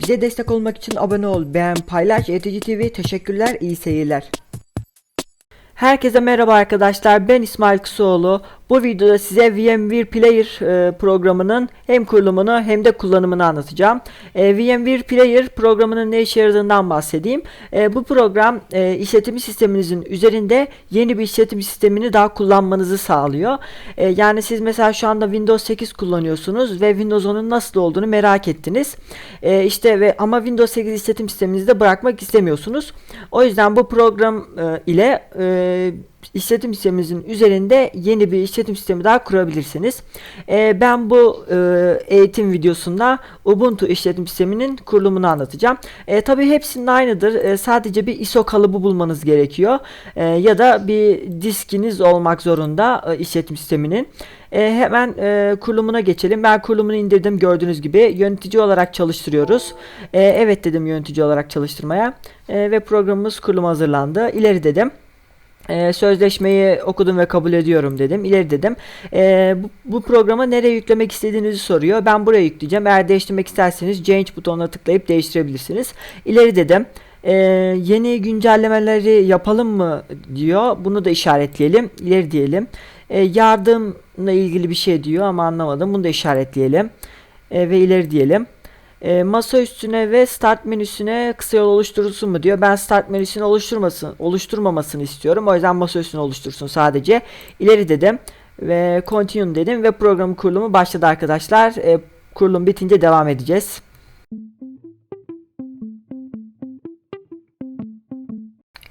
Bize destek olmak için abone ol, beğen, paylaş. ETC TV teşekkürler, iyi seyirler. Herkese merhaba arkadaşlar. Ben İsmail Kısoğlu. Bu videoda size VMware Player e, programının hem kurulumunu hem de kullanımını anlatacağım. VMware Player programının ne işe yaradığından bahsedeyim. E, bu program e, işletim sisteminizin üzerinde yeni bir işletim sistemini daha kullanmanızı sağlıyor. Yani siz mesela şu anda Windows 8 kullanıyorsunuz ve Windows 10'un nasıl olduğunu merak ettiniz. E, işte ve ama Windows 8 işletim sisteminizi de bırakmak istemiyorsunuz. O yüzden bu program ile işletim sisteminizin üzerinde yeni bir işletim sistemi daha kurabilirsiniz. E, ben bu e, eğitim videosunda Ubuntu işletim sisteminin kurulumunu anlatacağım. E, Tabi hepsinin aynıdır. E, sadece bir ISO kalıbı bulmanız gerekiyor. Ya da bir diskiniz olmak zorunda e, işletim sisteminin. Hemen e, kurulumuna geçelim. Ben kurulumunu indirdim gördüğünüz gibi. Yönetici olarak çalıştırıyoruz. Evet dedim yönetici olarak çalıştırmaya. Ve programımız kuruluma hazırlandı. İleri dedim. Ee, sözleşmeyi okudum ve kabul ediyorum dedim. İleri dedim. Ee, bu, bu programı nereye yüklemek istediğinizi soruyor. Ben buraya yükleyeceğim. Eğer değiştirmek isterseniz Change butonuna tıklayıp değiştirebilirsiniz. İleri dedim. Ee, yeni güncellemeleri yapalım mı diyor. Bunu da işaretleyelim. İleri diyelim. Ee, yardımla ilgili bir şey diyor ama anlamadım. Bunu da işaretleyelim. Ee, ve ileri diyelim. E, masa üstüne ve start menüsüne kısa yol oluşturulsun mu diyor. Ben start menüsünü oluşturmasın, oluşturmamasını istiyorum. O yüzden masa üstüne oluştursun sadece. İleri dedim ve continue dedim ve programın kurulumu başladı arkadaşlar. E, kurulum bitince devam edeceğiz.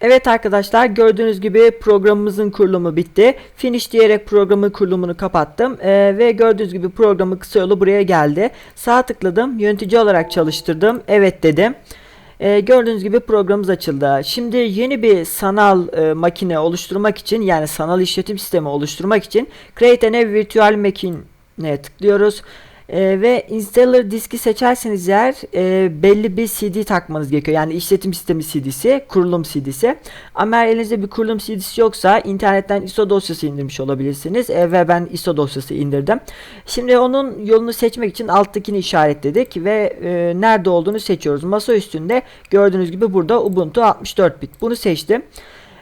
Evet arkadaşlar gördüğünüz gibi programımızın kurulumu bitti. Finish diyerek programın kurulumunu kapattım. Ee, ve gördüğünüz gibi programın kısa yolu buraya geldi. Sağ tıkladım. Yönetici olarak çalıştırdım. Evet dedim. Ee, gördüğünüz gibi programımız açıldı. Şimdi yeni bir sanal e, makine oluşturmak için yani sanal işletim sistemi oluşturmak için Create a Virtual Machine'e tıklıyoruz. Ee, ve installer diski seçerseniz eğer e, belli bir CD takmanız gerekiyor. Yani işletim sistemi CD'si, kurulum CD'si. Ama eğer elinizde bir kurulum CD'si yoksa internetten ISO dosyası indirmiş olabilirsiniz. E, ve ben ISO dosyası indirdim. Şimdi onun yolunu seçmek için alttakini işaretledik ve e, nerede olduğunu seçiyoruz. Masa üstünde gördüğünüz gibi burada Ubuntu 64 bit. Bunu seçtim.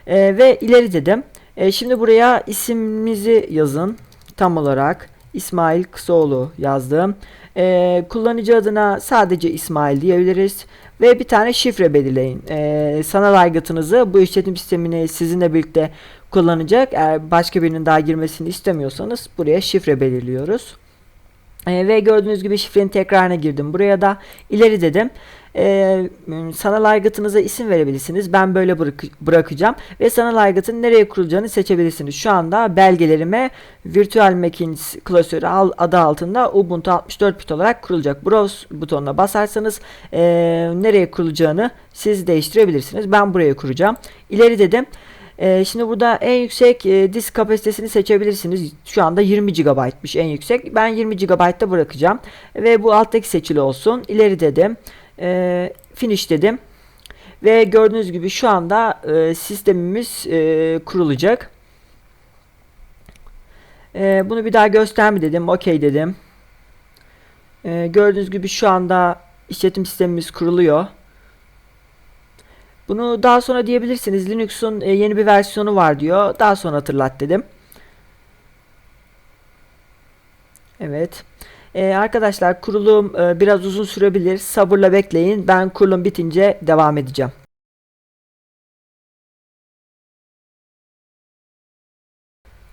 E, ve ileri dedim. E, şimdi buraya isimimizi yazın tam olarak. İsmail Kısoğlu yazdım. Ee, kullanıcı adına sadece İsmail diyebiliriz. Ve bir tane şifre belirleyin. Ee, sanal aygıtınızı bu işletim sistemini sizinle birlikte kullanacak. Eğer başka birinin daha girmesini istemiyorsanız buraya şifre belirliyoruz. Ee, ve gördüğünüz gibi şifrenin tekrarına girdim. Buraya da ileri dedim. Ee, sanal aygıtınıza isim verebilirsiniz. Ben böyle bırak bırakacağım. Ve sanal aygıtın nereye kurulacağını seçebilirsiniz. Şu anda belgelerime Virtual Machines klasörü adı altında Ubuntu 64 bit olarak kurulacak. Browse butonuna basarsanız e, nereye kurulacağını siz değiştirebilirsiniz. Ben buraya kuracağım. İleri dedim. Ee, şimdi burada en yüksek e, disk kapasitesini seçebilirsiniz. Şu anda 20 GB'mış en yüksek. Ben 20 GB'da bırakacağım. Ve bu alttaki seçili olsun. İleri dedim. E, finish dedim. Ve gördüğünüz gibi şu anda e, sistemimiz e, kurulacak. E, bunu bir daha gösterme dedim. OK dedim. Gördüğünüz gibi şu anda işletim sistemimiz kuruluyor. Bunu daha sonra diyebilirsiniz. Linux'un e, yeni bir versiyonu var diyor. Daha sonra hatırlat dedim. Evet. Ee, arkadaşlar kurulum e, biraz uzun sürebilir. Sabırla bekleyin. Ben kurulum bitince devam edeceğim.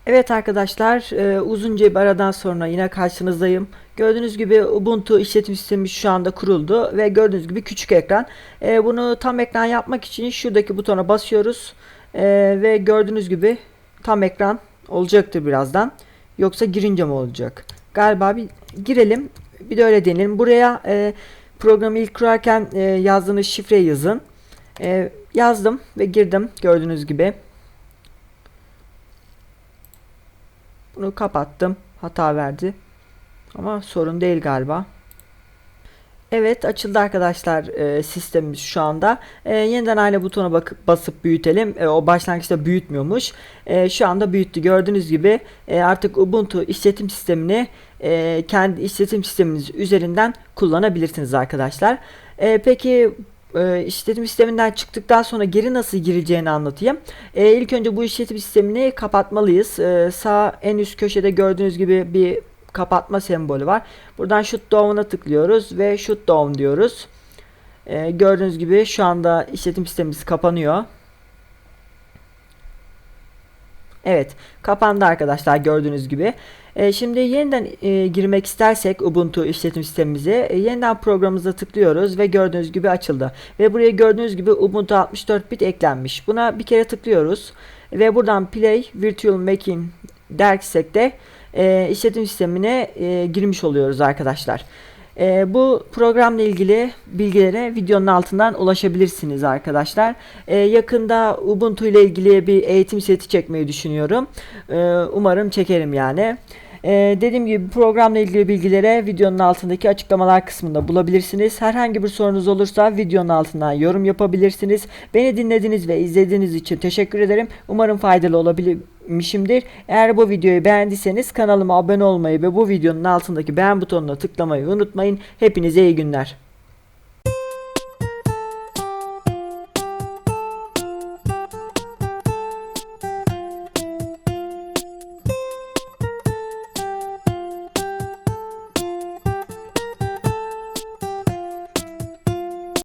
Evet arkadaşlar e, uzunca bir aradan sonra yine karşınızdayım. Gördüğünüz gibi Ubuntu işletim sistemi şu anda kuruldu ve gördüğünüz gibi küçük ekran. E, bunu tam ekran yapmak için şuradaki butona basıyoruz e, ve gördüğünüz gibi tam ekran olacaktır birazdan. Yoksa girince mi olacak? Galiba bir girelim bir de öyle deneyelim. Buraya programı ilk kurarken yazdığınız şifreyi yazın. Yazdım ve girdim gördüğünüz gibi. Bunu kapattım. Hata verdi. Ama sorun değil galiba. Evet açıldı arkadaşlar e, sistemimiz şu anda. E, yeniden aynı butona bakıp basıp büyütelim. E, o başlangıçta büyütmüyormuş. E, şu anda büyüttü. Gördüğünüz gibi e, artık Ubuntu işletim sistemini e, kendi işletim sisteminiz üzerinden kullanabilirsiniz arkadaşlar. E, peki e, işletim sisteminden çıktıktan sonra geri nasıl gireceğini anlatayım. E, ilk önce bu işletim sistemini kapatmalıyız. E, sağ en üst köşede gördüğünüz gibi bir kapatma sembolü var. Buradan shutdown'a tıklıyoruz ve shutdown diyoruz. E, gördüğünüz gibi şu anda işletim sistemimiz kapanıyor. Evet, kapandı arkadaşlar gördüğünüz gibi. E, şimdi yeniden e, girmek istersek Ubuntu işletim sistemimize e, yeniden programımıza tıklıyoruz ve gördüğünüz gibi açıldı. Ve buraya gördüğünüz gibi Ubuntu 64 bit eklenmiş. Buna bir kere tıklıyoruz ve buradan Play Virtual Machine dersek de e, işletim sistemine e, girmiş oluyoruz arkadaşlar. E, bu programla ilgili bilgilere videonun altından ulaşabilirsiniz arkadaşlar. E, yakında Ubuntu ile ilgili bir eğitim seti çekmeyi düşünüyorum. E, umarım çekerim yani. Ee, dediğim gibi programla ilgili bilgilere videonun altındaki açıklamalar kısmında bulabilirsiniz. Herhangi bir sorunuz olursa videonun altından yorum yapabilirsiniz. Beni dinlediğiniz ve izlediğiniz için teşekkür ederim. Umarım faydalı olabilmişimdir. Eğer bu videoyu beğendiyseniz kanalıma abone olmayı ve bu videonun altındaki beğen butonuna tıklamayı unutmayın. Hepinize iyi günler.